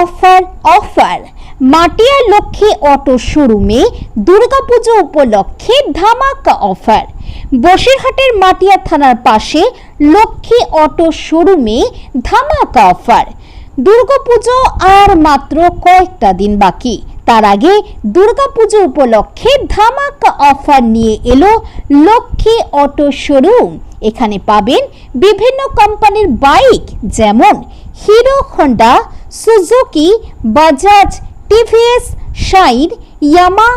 Offer offer. Matia Lakshmi auto শোরুমে দুর্গাপুজো উপলক্ষে ধামাকা অফার। বসিরহাটের মাটিয়া থানার পাশে লক্ষ্মী অটো শোরুমে ধামাকা অফার। দুর্গাপুজো আর মাত্র কয়েকটা দিন বাকি। তার আগে দুর্গাপুজো উপলক্ষে ধামাকা অফার নিয়ে এলো লক্ষ্মী অটো শোরুম। এখানে পাবেন বিভিন্ন কোম্পানির বাইক, যেমন Hero, Honda Suzuki Bajaj TVS Shine Yamaha,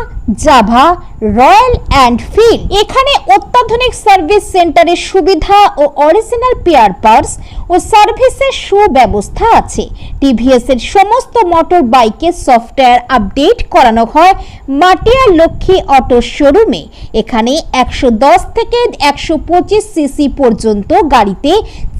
Jawa, Royal Enfield এখানে অত্যাধুনিক সার্ভিস সেন্টারের সুবিধা ও অরিজিনাল পেয়ার পার্টস ও সার্ভিসের সুব্যবস্থা আছে। টিভিএস এর সমস্ত মোটর বাইকের সফটওয়্যার আপডেট করানো হয় মাটিয়া লক্ষ্মী অটো শোরুমে। এখানে একশো দশ থেকে একশো পঁচিশ সিসি পর্যন্ত গাড়িতে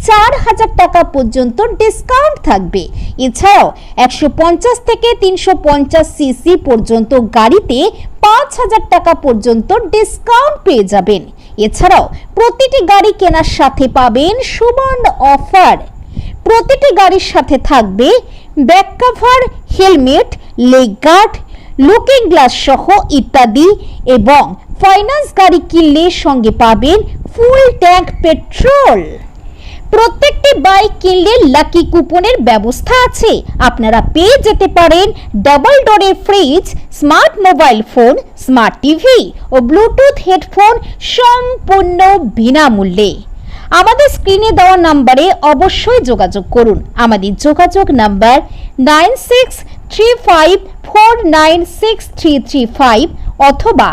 চার হাজার টাকা পর্যন্ত ডিসকাউন্ট থাকবে। এছাড়াও একশো পঞ্চাশ থেকে তিনশো পঞ্চাশ সিসি পর্যন্ত গাড়িতে পাঁচ হাজার টাকা পর্যন্ত ডিসকাউন্ট পেয়ে যাবেন। এছাড়াও প্রতিটি গাড়ি কেনার সাথে পাবেন সুবর্ণ অফার প্রতিটি গাড়ির সাথে থাকবে back cover helmet leg guard looking glass সহ ইত্যাদি এবং ফাইন্যান্স গাড়ি কিনলে সঙ্গে পাবেন ফুল ট্যাঙ্ক পেট্রোল প্রত্যেকটি বাইক কিনলে লাকি কুপনের ব্যবস্থা আছে। আপনারা পেয়ে যেতে পারেন ডাবল ডোরের fridge smart mobile phone smart TV ও ব্লুটুথ হেডফোন সম্পূর্ণ বিনামূল্যে। আমাদের স্ক্রিনে দেওয়া নাম্বারে অবশ্যই যোগাযোগ করুন। আমাদের যোগাযোগ number nine six three five four nine six three three five অথবা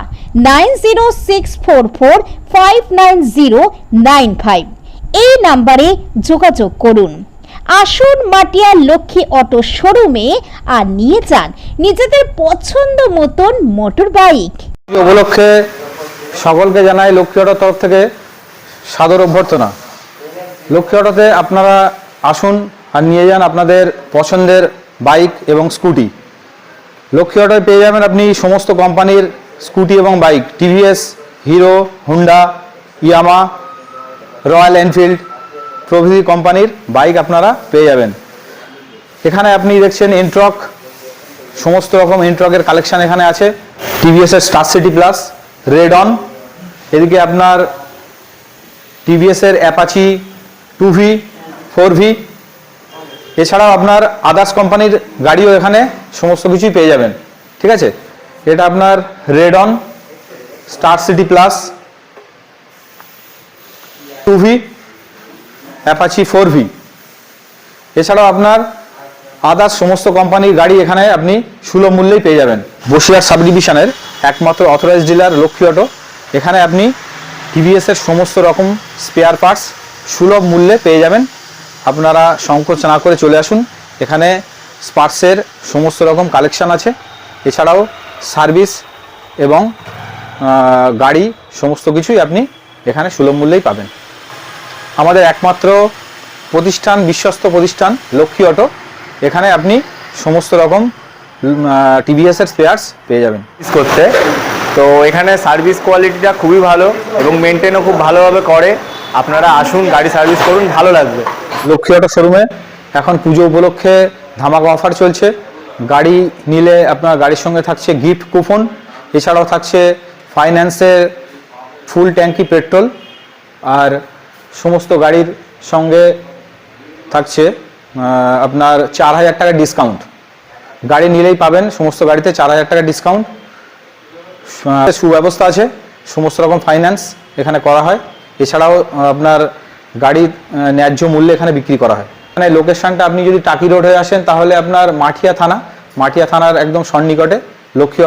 nine zero six four four five nine zero nine five এই নাম্বারে যোগাযোগ করুন। আসুন মাটিয়া লক্ষ্মী অটো শোরুমে আর নিয়ে যান নিজেদের পছন্দ মতন মোটর বাইক উপলক্ষে সকলকে জানাই লক্ষ্মী অটোর তরফ থেকে সাদর অভ্যর্থনা। লক্ষ্মী অটোতে আপনারা আসুন আর নিয়ে যান আপনাদের পছন্দের বাইক এবং স্কুটি। লক্ষ্মী অটোয় পেয়ে যাবেন আপনি সমস্ত কোম্পানির স্কুটি এবং bike. TVS, Hero, Honda Yamaha Royal Enfield প্রভৃতি কোম্পানির বাইক আপনারা পেয়ে যাবেন। এখানে আপনি দেখছেন এন্ট্রক সমস্ত রকম এন্ট্রকের কালেকশান এখানে আছে। টিভিএস এর Star city plus Radeon এদিকে আপনার টিভিএস এর Apache two V four V এছাড়াও আপনার আদার্স কোম্পানির গাড়িও এখানে সমস্ত কিছুই পেয়ে যাবেন। ঠিক আছে? এটা আপনার Radeon Star City plus two V, Apache four V. এছাড়াও আপনার আদার্স সমস্ত কোম্পানির গাড়ি এখানে আপনি সুলভ মূল্যেই পেয়ে যাবেন। বসিরহাট সাব ডিভিশনের একমাত্র অথরাইজ ডিলার লক্ষ্মী অটো। এখানে আপনি টিভিএস এর সমস্ত রকম স্পেয়ার পার্টস সুলভ মূল্যে পেয়ে যাবেন। আপনারা সংকোচ না করে চলে আসুন। এখানে স্পার্টসের সমস্ত রকম কালেকশন আছে। এছাড়াও সার্ভিস এবং গাড়ি সমস্ত কিছুই আপনি এখানে সুলভ মূল্যেই পাবেন। আমাদের একমাত্র প্রতিষ্ঠান, বিশ্বস্ত প্রতিষ্ঠান, লক্ষ্মী অটো। এখানে আপনি সমস্ত রকম টিভিএস এর স্পেয়ার্স পেয়ে যাবেন। করতে। তো এখানে সার্ভিস কোয়ালিটিটা খুবই ভালো এবং মেনটেনও খুব ভালোভাবে করে। আপনারা আসুন, গাড়ি সার্ভিস করুন, ভালো লাগবে। লক্ষ্মী অটো শোরুমে এখন পুজো উপলক্ষে ধামাকা অফার চলছে। গাড়ি নিলে আপনার গাড়ির সঙ্গে থাকছে গিফট কুপন এছাড়াও থাকছে ফাইন্যান্সের ফুল ট্যাঙ্কি পেট্রোল আর সমস্ত গাড়ির সঙ্গে থাকছে আপনার চার হাজার টাকা ডিসকাউন্ট গাড়ি নিলেই পাবেন, সমস্ত গাড়িতে চার হাজার টাকা ডিসকাউন্ট সুব্যবস্থা আছে, সমস্ত রকম ফাইন্যান্স এখানে করা হয়। এছাড়াও আপনার গাড়ির ন্যায্য মূল্যে এখানে বিক্রি করা হয়। মানে লোকেশনটা আপনি যদি টাকি রোড হয়ে আসেন, তাহলে আপনার মাঠিয়া থানা, মাঠিয়া থানার একদম সন্নিকটে লক্ষ্মী